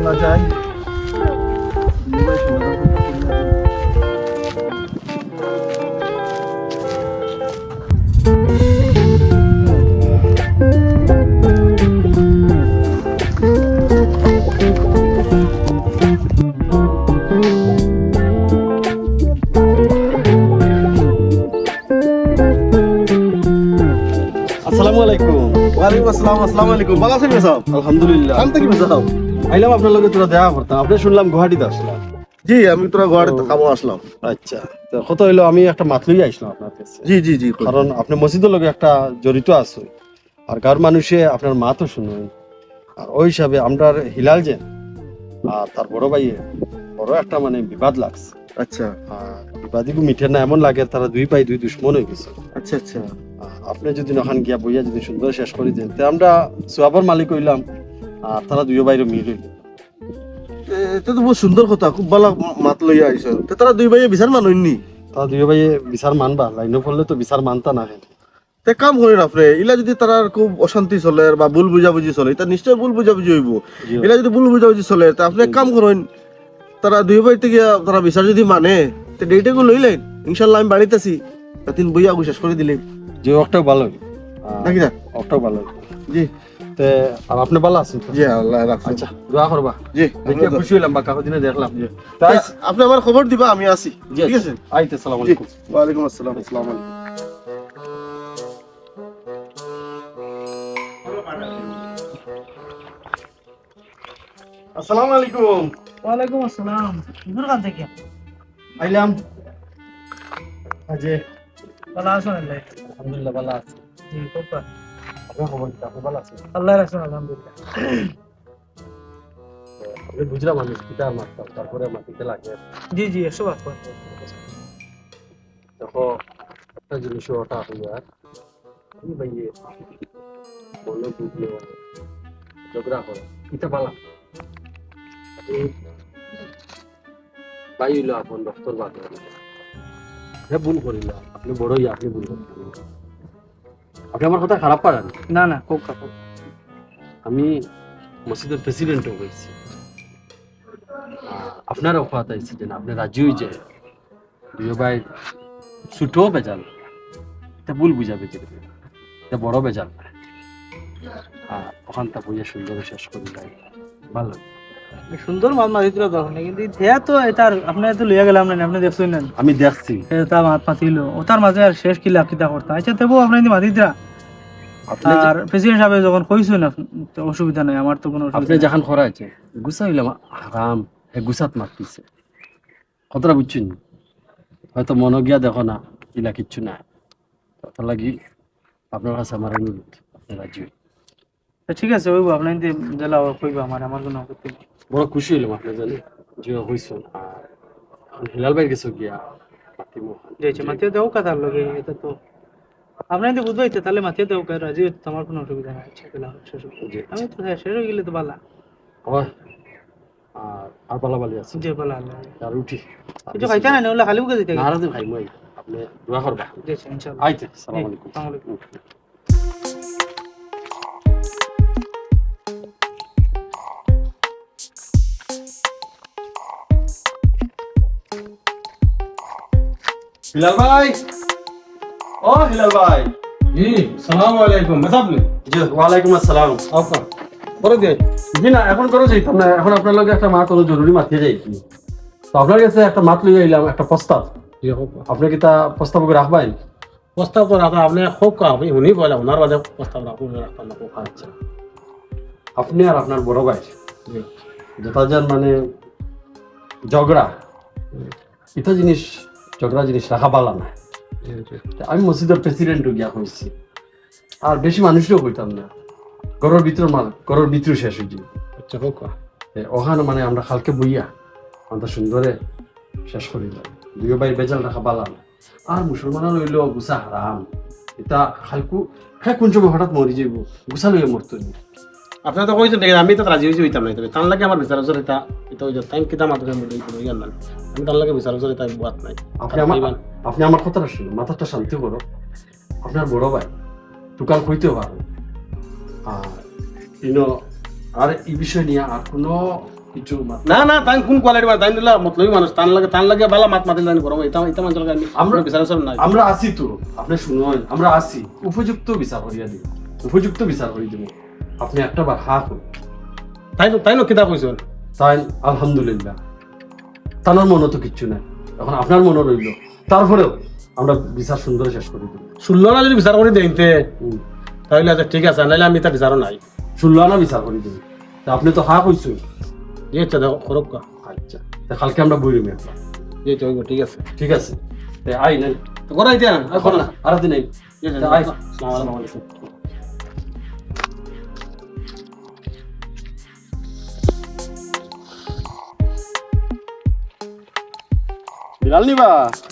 আমরা যাই। আসসালামু আলাইকুম। ওয়ালাইকুম আসসালাম আসসালামু আলাইকুম। ভালো আছেন মেসাব আলহামদুলিল্লাহ। খান থেকে মেসাব আইলাম আপনার লগে তোরা দেখা করতাম। আপনি শুনলাম গুয়াহাটিতে আসলাম। জি আমি তোরা গুয়াহাটিতে খাব আসলাম। আচ্ছা তো কত হইল আমি একটা মাছ লইয়া আসলাম আপনার কাছে। জি জি জি কারণ আপনি মসজিদের লগে একটা জড়িত আছে আর গাঁর মানুষে আপনার মা তো শুনুন আর ওই হিসাবে আমরা হিলাল যে আর তার বড় ভাইয়ে বড় একটা মানে বিবাদ লাগছে। আচ্ছা। আর বিবাদিকও মিঠে না এমন লাগে তারা দুই পাই দুই দুশ্মন হয়ে গেছে। আচ্ছা আচ্ছা। আপনি যদি ওখান গিয়া বইয়া যদি সুন্দর শেষ করে দেন তে আমরা সোয়াবার মালিক হইলাম। আর তারা দুই বাইরে মিল হইল এটা তো বহুত সুন্দর কথা খুব ভালো মাত লইয়া আইছো। তে তারা দুই ভাইয়ে বিচার মানুষ নি তারা দুই ভাইয়ে বিচার মানবা লাইনে পড়লে তো বিচার মানতা না হেন তে কাম করেন আপনি ইলা যদি তারা খুব অশান্তি চলে বা ভুল বুঝাবুঝি চলে এটা নিশ্চয় ভুল বুঝাবুঝি হইব। ইলা যদি ভুল বুঝাবুঝি চলে তা আপনি কাম করেন তারা দুই ভাই থেকে তারা বিচার যদি মানে তে ডেটে গো লইলেন ইনশাল্লাহ আমি বাড়িতে আছি। তিন বইয়া শেষ করে দিলেন যে ওটাও ভালো নাকি না? ওটাও ভালো জি। তে আর আপনি ভালো আছেন তো? জি আল্লাহ রাখছেন আচ্ছা দোয়া করবা। জি দেখে খুশি হইলাম বা কাগজ দিনে দেখলাম তাই আপনি আমার খবর দিবা আমি আছি। ঠিক আছে? আইতে সালাম জি আলাইকুম। ওয়ালাইকুম আসসালাম আসসালামু আলাইকুম। আসসালামু আলাইকুম। ওয়ালাইকুম আসসালাম। দূর কান থেকে? আইলাম। আজে ভালো আছেন আলহামদুলিল্লাহ ভালো আছি। জি কোপা আল্লাহ রাখছেন আলহামদুলিল্লাহ তো আপনি বুঝলাম মানুষ কিতা মারতাম তারপরে মাটিতে লাগে। জি জি দেখো একটা জিনিস ওটা হইয়া এই ভাইয়ে বলো বুঝলো ঝগড়া করো এটা বালা এই ভাই হইল আপন ডক্টর বাদ হে ভুল করিল আপনি বড় আপনি ভুল করছেন আপনি আমার কথা খারাপ পারেন না না কোকা কোক আমি মসজিদের প্রেসিডেন্টও হয়েছি। আপনার অফাত আইছে যে আপনি রাজি হয়ে যায়। দুই ভাই ছোটও বেজাল। এটা ভুল বুঝাবে যে এটা বড় বেজাল। আর ওখানটা বইয়া সুন্দর শেষ করি যায় ভালো। সুন্দর মাছ মারি দিল তখন কিন্তু দেয়া তো এটার আপনি তো লইয়া গেলাম না আপনি দেখছেন না আমি দেখছি। এটা মাত মাতিল ওটার মাঝে আর শেষ কিলা কিতা করতাম আচ্ছা তবু আপনি আপনি যে- আর প্রেসিডেন্ট সাহেব যখন কইছেন অসুবিধা নাই আমার তো কোনো আপনি। যখন খরাইছে গুছা হইলাম হারাম এ গুছাত মারতিছে। কতটা বুঝছেন? হয়তো মন গিয়া দেখো না ইলা কিচ্ছু নাই। তার লাগি আপনার কাছে আমার অনুরোধ আপনি রাজি। ঠিক আছে ওইব আপনি জেলা কইবা আমার আমার কোনো আপত্তি বড় খুশি হইলাম আপনি জানি যে হইছেন আর হিলাল ভাই গেছো গিয়া মাতিম যাইছে মাতিয়ে দেও কাতার লগে এটা তো আপনি যদি বুঝবাই তো তাহলে মাতিয়ে দেও কার রাজি হইতে আমার কোনো অসুবিধা নাই আচ্ছা পেলাম শেষ হইল। জি আমি তো হ্যাঁ শেষ হয়ে গেলে তো বালা। আবার? আর আর পালাবালি আছে? যে বালা আর উঠি কিছু খাইতে না ওলা খালি বুকে দিতে নারা দিন খাইমু আপনি দোয়া করবা। যাইছে ইনশাআল্লাহ। আইতে সালাম আলাইকুম। আসসালামু আলাইকুম। হিলাল ভাই! ও হিলাল ভাই। জি সালাম আলাইকুম। মেসাবনি জি ওয়ালাইকুম আসসালাম। আপা করে দিয়ে। জি না এখন করে যাইতাম না এখন আপনার লগে একটা মা কোনো জরুরি মাঠে যাইছি তো আপনার কাছে একটা মাত লইয়া আইলাম একটা প্রস্তাব। আপনি কি তা প্রস্তাব করে রাখবেন? প্রস্তাব তো রাখা আপনি খুব উনি বলে ওনার বাদে প্রস্তাব রাখুন রাখবেন না খুব আচ্ছা। আপনি আর আপনার বড় ভাই যথাযান মানে ঝগড়া। এটা জিনিস ঝগড়া জিনিস রাখা বালা না। আমি মসজিদের প্রেসিডেন্ট গিয়া হয়েছি আর বেশি মানুষও করতাম না। ঘরের ভিতর মাল ঘরের ভিতর শেষ হয়ে আচ্ছা হোক। ওখানে মানে আমরা খালকে বইয়া আমরা সুন্দরে শেষ করি দুই ভাই বেজাল রাখা বালাম আর মুসলমান হইল গুসা হারাম। এটা খালকু হ্যাঁ কোন সময় হঠাৎ মরি যাইব? গুসা লইয়া মরতো আপনার তো কইছেন দেখেন আমি তো রাজি হইছি হইতাম না তবে তার লাগে আমার বিচার উচর এটা এটা টাইম কিতা আমি না তার লাগে বিচার উচর এটা বাত নাই। আপনি আমার আপনি আমার কথাটা শুনুন মাথাটা শান্তি করো। আপনার বড় ভাই টুকাল কইতে পারো। আর ইনো আর এই বিষয় নিয়ে আর কোনো কিছু না না তাই কোন কোয়ালিটি তাই দিলা মতলবী মানুষ। তান লাগে তান লাগে মাত মাতিল জানি গরম এটা এটা মানুষের লাগে আমরা- আমরা বিচার বিচার নাই। আমরা আছি তো আপনি শুনুন আমরা আছি। উপযুক্ত বিচার করিয়া দিব উপযুক্ত বিচার করি দিব। আপনি একটা বার হা করুন তাই তাই নো কিতা কইছেন? তাই আলহামদুলিল্লাহ। তানোর মনে তো কিচ্ছু নাই। এখন আপনার মনে রইল। তারপরেও আমরা বিচার সুন্দর শেষ করে দেব। ষোলো না যদি বিচার করে দেইতে তাহলে আচ্ছা ঠিক আছে নাইলে আমি তা বিচারও নাই। ষোলো আনা বিচার করে দেব। তা আপনি তো হা কইছেন। যে ইচ্ছা দেখো করব আচ্ছা তা কালকে আমরা যে ইচ্ছা হইব, ঠিক আছে। ঠিক আছে। তে আই তো করাই দিয়া এখন না আর দিন তা আই আসসালামু আলাইকুম। বিলাল নিবা?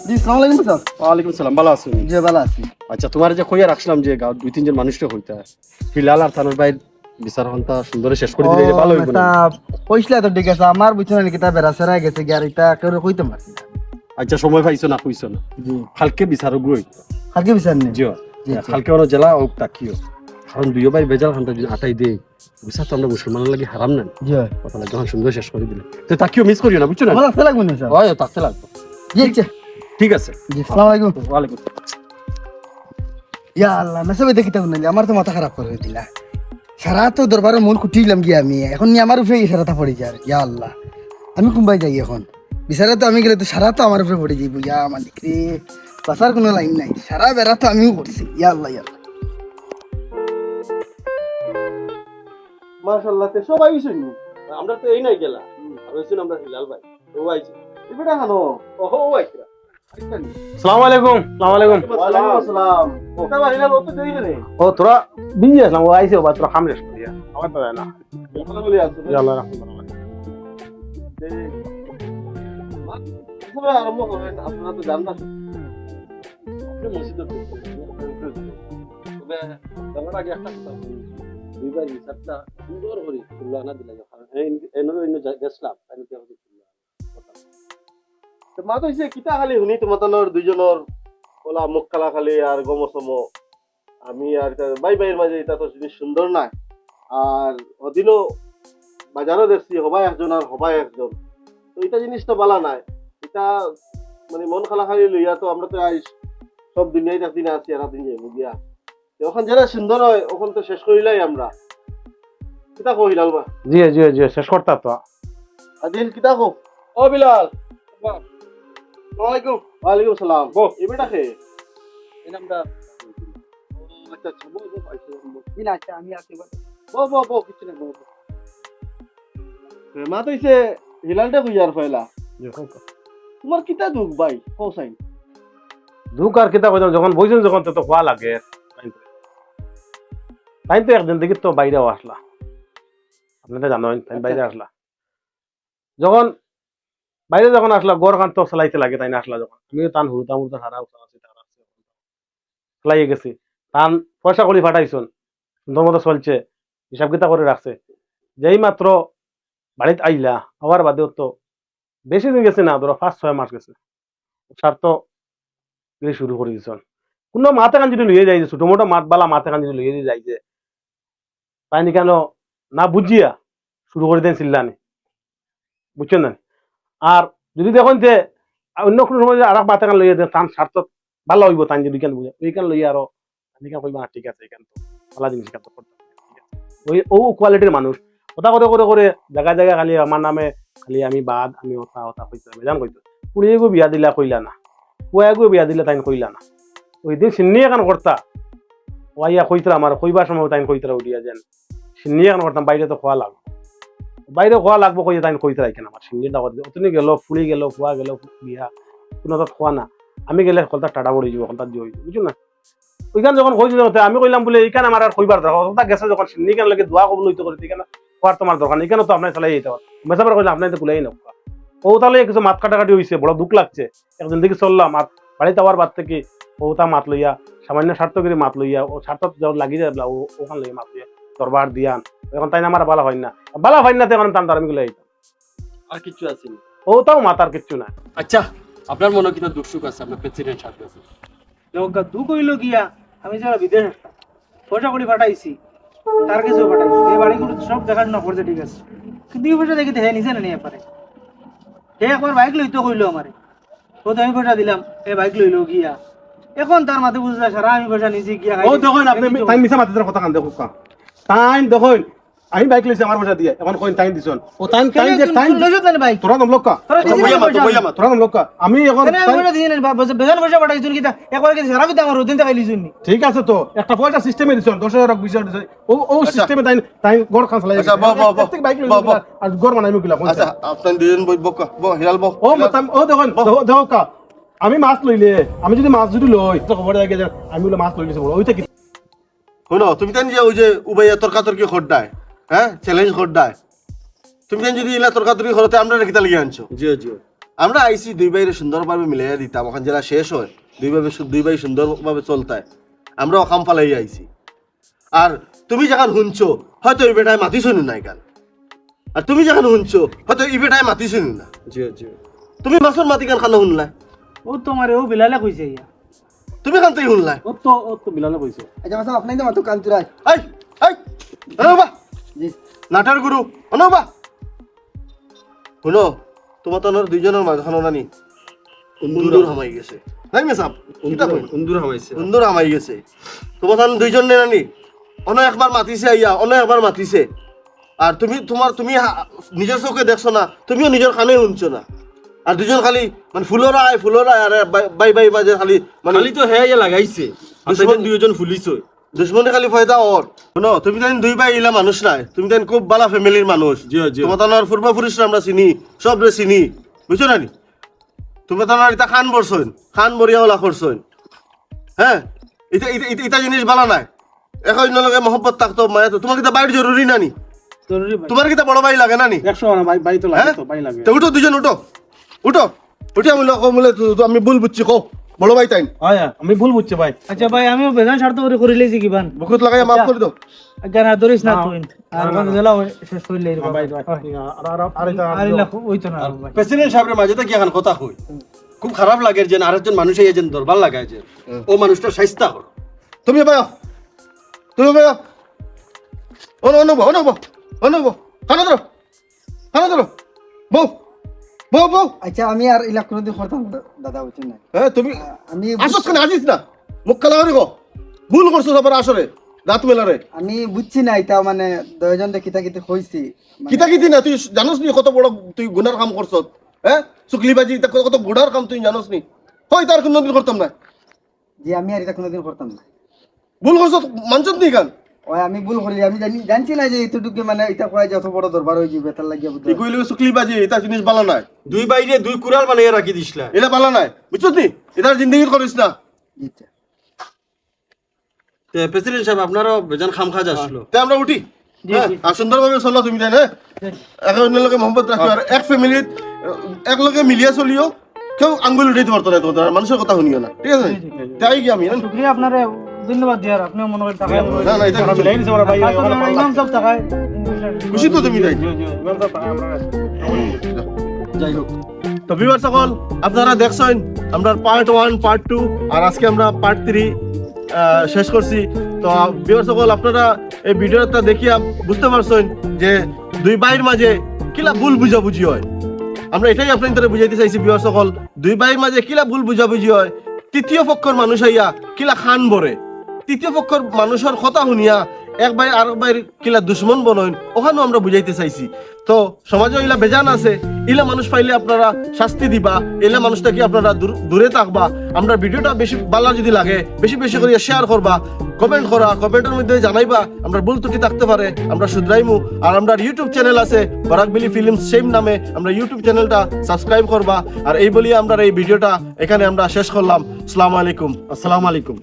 জি সালাম আলাইকুম স্যার। ওয়ালাইকুম সালাম ভালো আছেন? জি ভালো আছি। আচ্ছা তোমার যে কইয়া রাখছিলাম যে গাঁও দুই তিনজন মানুষকে হইতা হিলাল আর তানোর ভাই বিচার হন্তা সুন্দর শেষ করে দিলে ভালো হইব না? কইসলা তো ঠিক আছে আমার বুঝছ না কিতা বেড়া সেরা গেছে গিয়ে আর কেউ কইতে পারছি আচ্ছা সময় পাইছো না কইছো না? জি। কালকে বিচার গই কালকে বিচার নেই জি, জি। কালকে ওরা জেলা ওক তাকিও কারণ দুই ভাই বেজাল খানটা যদি আটাই দে বিচার তো আমরা মুসলমানের লাগে হারাম না। জি কথা যখন সুন্দর শেষ করে দিলে। তো তাকিও মিস করিও না বুঝছ না? লাগবে হয় তাকতে লাগবে। জি ঠিক আছে। জি সালাম আলাইকুম। ওয়ালাইকুম ইয়া আল্লাহ মেসে দেখি না আমার তো মাথা খারাপ করে দিলা। সারা তো দরবারে মন কুটিলাম গিয়ে আমি। এখন নিয়ে আমার উপরে সারাটা পড়ে যায় ইয়া আল্লাহ। আমি কুম্বাই যাই এখন? বিচারে তো আমি গেলে তো সারা তো আমার উপরে পড়ে যাইব। ইয়া মালিক রে বাসার কোনো লাইন নাই। সারা বেড়া তো আমিও করছি। ইয়া আল্লাহ ইয়া আল্লাহ। মাশাআল্লাহ তে সবাই শুনি আমরা তো এই নাই গেলা। আর আমরা হিলাল ভাই। ও আইছে। এটা হানো ওহো ও আইছে আসসালামু আলাইকুম আসসালামু আলাইকুম ওয়ালাইকুম আসসালাম। এটা বাহিলা লোক তো দেই রে ও তোরা বিজি আসলাম ও আইছে বা তোরা খাম রেস্ট করিয়া। আমার তো না কথা বলি আছে। আল্লাহ রাখুন সবাই আরম্ভ করেন আপনারা তো জান না। আপনি মসজিদে তবে যাওয়ার আগে একটা কথা। দুইবার হিসাবটা সুন্দর করে খুল্লা আনা দিলে যখন। এনে এনে গেছিলাম আমি মা তো হইছে কিতা খালি শুনি তোমার দুইজনের ওলা মুখ খালা খালি আর গম সম আমি আর বাই বাইয়ের মাঝে এটা তো জিনিস সুন্দর নাই। আর ওদিনও বাজারও দেখছি হবাই একজন আর হবাই একজন। তো এটা জিনিসটা বালা নাই। এটা মানে মন খালা খালি লইয়া তো আমরা তো আই সব দুনিয়ায় একদিনে আছি আর দিন যাই গিয়া তো ওখান যারা সুন্দর হয় ওখান তো শেষ করিলাই আমরা। কিতা কহিলাল বা? জি জি জি শেষ করতা তো। আদিল কিতা কো ও বিলাল। ওয়ালাইকুম। ওয়ালাইকুম সালাম। বো। এবেটা খে এই নামটা আচ্ছা আচ্ছা বো বো না, আচ্ছা আমি আসি বো বো বো কিছু না বো মা তো ইসে হিলালটা কইয়ার ফয়লা তোমার কিতা দুঃখ ভাই? কৌসাইন দুঃখ আর কিতা কইতাম যখন বইছেন যখন তো হওয়া লাগে। তাই তো। একদিন দেখি তো বাইরেও আসলা। আপনি তো জানেন বাইরে আসলা। যখন বাইরে যখন আসলা গড় কান তো চালাইতে লাগে, তাই না আসলা যখন। আমিও তান হুরুতা হারা উঠা গেছি। তান পয়সা করি ফাটাইছুন। সুন্দর মতো চলছে, হিসাব কিতা করে রাখছে। যেই মাত্র বাড়িতে আইলা আবার বাদেও তো বেশি দিন গেছে না, ধরো পাঁচ, ছয় মাস গেছে। সার তো শুরু করে দিছন কোনো মাথা কান যদি লইয়ে যাই যে, ছোট মোটো মাত বালা মাথা কান যদি লইয়ে দিয়ে যাই যে, তাই নি কেন না বুঝিয়া শুরু করে দেন চিল্লানি। বুঝছেন না? আর যদি দেখুন যে অন্য কোনো সময় আর মাথা কান লইয়া দেন, তান স্বার্থ ভালো হইব তাই যদি কেন বুঝে। ওই কান লইয়া আরও কইবা ঠিক আছে এখান তো ভালো জিনিস কেন তো। ওই ও কোয়ালিটির মানুষ। কথা করে করে করে জায়গা জায়গা খালি আমার নামে খালি আমি বাদ, আমি ওটা ওটা কইতে বেজান কইতো পুড়িয়ে গো বিয়া দিলা কইলা না পুয়া গো বিয়া দিলা তাই কইলা না। ওই দিন সিন্নি এখন করতা, ওয়াইয়া কইতরা আমার, কইবার সময় তাই কইতরা উঠিয়া যেন। সিন্নি এখন করতাম, বাইরে তো খোয়া লাগবো। বাইরে খোয়া লাগবো কইয়া তাই কইতরা কেন আমার সিন্নি দাওয়াত অতনি গেল ফুলি গেল ফুয়া গেল, বিয়া। কোনো তাত খোয়া না। আমি গেলে কলতা টাটা পড়ে যাব কলতা দিয়ে বুঝছ না? ওইখান যখন কইছিল আমি কইলাম বলে, এইখানে আমার আর কইবার দরকার ওটা গেছে যখন সিন্নি কেন লাগে দোয়া কবল হইতে করে এখানে খোয়ার তোমার দরকার নেই। তো আপনার চালাই যেতে পারে মেসাবার কইলাম আপনার তো কুলাই না ও তাহলে কিছু মাত কাটাকাটি হয়েছে বড় দুঃখ লাগছে। একদিন দেখি চললাম মাত বাড়িতে আবার বাদ থেকে ও তা মাত লইয়া, সামান্য স্বার্থ করে মাত লইয়া ও স্বার্থ যখন লাগি যায় ও ওখান লইয়া মাত লইয়া। দরবার দিয়ান। এখন তাই না আমার বালা হয় না। বালা হয় না তো এখন টান আমি গুলো আর কিছু আসেনি ও তাও মাতার কিচ্ছু না আচ্ছা আপনার মনে কিন্তু দুঃখ সুখ আছে? আপনার প্রেসিডেন্ট সাথে আছে। লোকা দু কইলো গিয়া আমি যারা বিদেশ পয়সা করি পাঠাইছি তার পাঠাইছি এই বাড়িগুলো সব দেখাশোনা করছে ঠিক আছে। দুই পয়সা দেখি হে নিছে না নিয়ে পারে হে একবার বাইক লইতে কইলো আমারে। ও তো আমি পয়সা দিলাম এ বাইক লইলো গিয়া। এখন তার মাথায় বুঝলা সারা আমি পয়সা নিছি গিয়া ও দেখুন আপনি মিশা মাতিছেন কথা কান দেখো টাইম দেখুন আমি বাইক লইছি আমার পয়সা দিয়ে। এখন কইন টাইম দিছন। ও টাইম টাইম যে টাইম লইছো তাহলে বাইক তোরা নাম লোকা তোরা না নাম লোকা আমি এখন আমি পয়সা দিছি বেজান পয়সা পাঠাইছুন কিতা একবার কি সারা বিতে আমার রোদিন টাকা লিছুন নি? ঠিক আছে তো। একটা পয়সা সিস্টেমে দিছন। দশ হাজার বিশ হাজার দিছন। ও ও সিস্টেমে তাই তাই গড় খান চালাই আচ্ছা, বাহ, বাহ, বাহ। বাইক লইছি। আর গড় বানাইমু কিলা কোন আচ্ছা আপনার দুজন বই বক ব হিলাল ব ও মতাম ও দেখুন দেখো- আমি মাছ লইলে আমি যদি মাছ যদি লই তো খবর আগে আমি বলে মাছ লই গেছি বলো। ওইটা কি শুনো তুমি তেন যে ওই যে উবাইয়া তর্কাতর্কি খড্ডায় হ্যাঁ? চ্যালেঞ্জ খড্ডায় তুমি তেন যদি ইলা তর্কাতর্কি করতে আমরা কিতা লিয়ে আনছো? জিও জিও। আমরা আইসি দুই ভাইয়ের সুন্দরভাবে মিলাইয়া দিতাম ওখান যারা শেষ হয় দুই ভাবে দুই ভাই সুন্দরভাবে চলতায়। আমরা অকাম পালাই আইসি আর তুমি যখন শুনছো হয়তো এই বেটায় মাতি শুনি নাই গান আর তুমি যখন শুনছো হয়তো এই বেটায় মাতি শুনি না। জিও জিও। তুমি মাছর মাতি গান খানো শুনলাই ও তোমারে ও বিলালে কইছে ইয়া। তুমি খান থেকে শুনলাই ও তো ও তো বিলালে কইছে আচ্ছা মাসা আপনি তো মাতো কান তুরাই এই এই অনবা। নাটার গুরু অনবা। শুনো তোমার তো দুইজনের মাঝখানো নানি। উন্দুর। হামাই গেছে। নাই মেসাব উন্দুর হামাইছে। সুন্দর আমাই গেছে। তোমার তাহলে দুইজন নে নানি। অন্য একবার মাতিছে আইয়া অন্য একবার মাতিছে। আর তুমি তোমার তুমি নিজের চোখে দেখছ না তুমিও নিজের কানে শুনছো না। আর দুজন খালি মানে ফুলর আয় ফুলর আয় আর বাই- বাই বাই বাজে খালি মানে খালি তো হে লাগাইছে। দুইজন ফুলিছে। দুশ্মনে খালি ফায়দা ওর শুনো তুমি তাই দুই ভাই ইলা মানুষ নাই তুমি তাই খুব বালা ফ্যামিলির মানুষ। তোমার তার পূর্বপুরুষ আমরা চিনি সব রে চিনি বুঝছ না? তুমি তার এটা খান বরছইন খান বরিয়া ওলা করছইন হ্যাঁ এটা এটা- এটা জিনিস বালা নাই। এখন লগে মহব্বত থাকতো মায়া তো তোমার কিতা বাইর জরুরি না নি? জরুরি ভাই তোমার কিতা বড় ভাই লাগে না নি? একশো বাই বাই তো লাগে হ্যাঁ তো বাই লাগে। তো উঠো দুজন উঠো। উঠো। উঠে আমি লোক বলে তো- তো আমি ভুল বুঝছি কো বড় ভাই তাই হ্যাঁ আমি ভুল বুঝছি ভাই। আচ্ছা ভাই আমিও বেজান স্বার্থ করে করে লেছি কিবান বুকুত লাগাই মাফ করে দাও। আজ্ঞা না ধরিস না তুই। আর মানে জেলা শেষ করলে হ্যাঁ, ভাই আর আর আর আর ইলা হইতো না ভাই। প্রেসিডেন্ট সাহেবের মাঝে তো কি এখন কথা কই? খুব খারাপ লাগে যে আরেকজন মানুষ এই যে দরবার লাগায় যে ও মানুষটা সাইস্তা কর তুমি ভাই তুমি ভাই অন অনব অনব অনব খানা ধরো। খানা ধরো। বউ। বউ বউ। আচ্ছা আমি আর ইলা কোনোদিন করতাম দাদা বুঝছেন না হ্যাঁ তুমি আমি আসস কেন? আসিস না। মুখ কালা গো ভুল করছ সবার আসরে রাত মেলারে আমি বুঝছি না এটা মানে দশজন কিতা মানে- কিতা কিতি না তুই জানোস নি কত বড় তুই গুনার কাম করছ হ্যাঁ? কত কাম তুই জানোস নি। হয় তার কোনদিন করতাম না। যে আমি আর এটা কোনোদিন করতাম না। ভুল করছ মানছত নি গান ওই আমি ভুল করি আমি জানি জানছি না যে এতটুকু মানে এটা কয় বড় দরবার হয়ে যাবে তার লাগিয়া বুঝতে তুই কইলে চুকলি বাজি এটা জিনিস বালা নাই। দুই বাইরে দুই কুড়াল বানাইয়া রাখি দিসলা এটা বালা নাই নি? জিন্দগি করিস না। জিতে প্রেসিডেন্ট সাহেব আপনারও বেজান খাম খাজ আসলো। তে আমরা উঠি। হ্যাঁ, আর সুন্দরভাবে চলো তুমি তাই না? এখন অন্য লোকে মোহাম্মদ রাখো আর এক ফ্যামিলিত এক লগে মিলিয়ে চলিও। কেউ আঙ্গুল উঠাইতে পারতো না তোমার মানুষের কথা শুনিও না। ঠিক আছে? তাই কি আমি শুক্রিয়া আপনারে। ধন্যবাদ দিয়ার আপনিও মনে করেন টাকা না না এটা আমরা মিলাই নিছি আমরা ভাই ইমাম সব টাকায়। খুশি তো তুমি তাই। যাই হোক। তো ভিউয়ার সকল আপনারা দেখছেন আমরা পার্ট ওয়ান পার্ট টু আর আজকে আমরা পার্ট থ্রি শেষ করছি। তো ভিউয়ার সকল আপনারা এই ভিডিওটা দেখিয়া বুঝতে পারছেন যে দুই ভাইয়ের মাঝে কিলা ভুল বুঝাবুঝি হয়। আমরা এটাই আপনাদের বুঝাইতে চাইছি ভিউয়ার সকল। দুই ভাইয়ের মাঝে কিলা ভুল বুঝাবুঝি হয়। তৃতীয় পক্ষর মানুষ আইয়া কিলা খান বরে তৃতীয় পক্ষর মানুষের কথা শুনিয়া এক ভাই আর ভাইয়ের কিলা দুশ্মন বনইন, ওখানেও আমরা বুঝাইতে চাইছি। তো সমাজে ইলা বেজান আছে, ইলা মানুষ পাইলে আপনারা শাস্তি দিবা এলা মানুষ থেকে আপনারা দূরে থাকবা। আমরা ভিডিওটা বেশি ভালো যদি লাগে, বেশি বেশি করে শেয়ার করবা কমেন্ট করা কমেন্টের মধ্যে জানাইবা, আমরা ভুল ত্রুটি থাকতে পারে, আমরা শুধরাইমু। আর আমরা ইউটিউব চ্যানেল আছে বরাকবিলি ফিল্ম সেম নামে, আমরা ইউটিউব চ্যানেলটা সাবস্ক্রাইব করবা। আর এই বলিয়ে আমরা এই ভিডিওটা এখানে আমরা শেষ করলাম। আসসালামু আলাইকুম। আসসালামু আলাইকুম।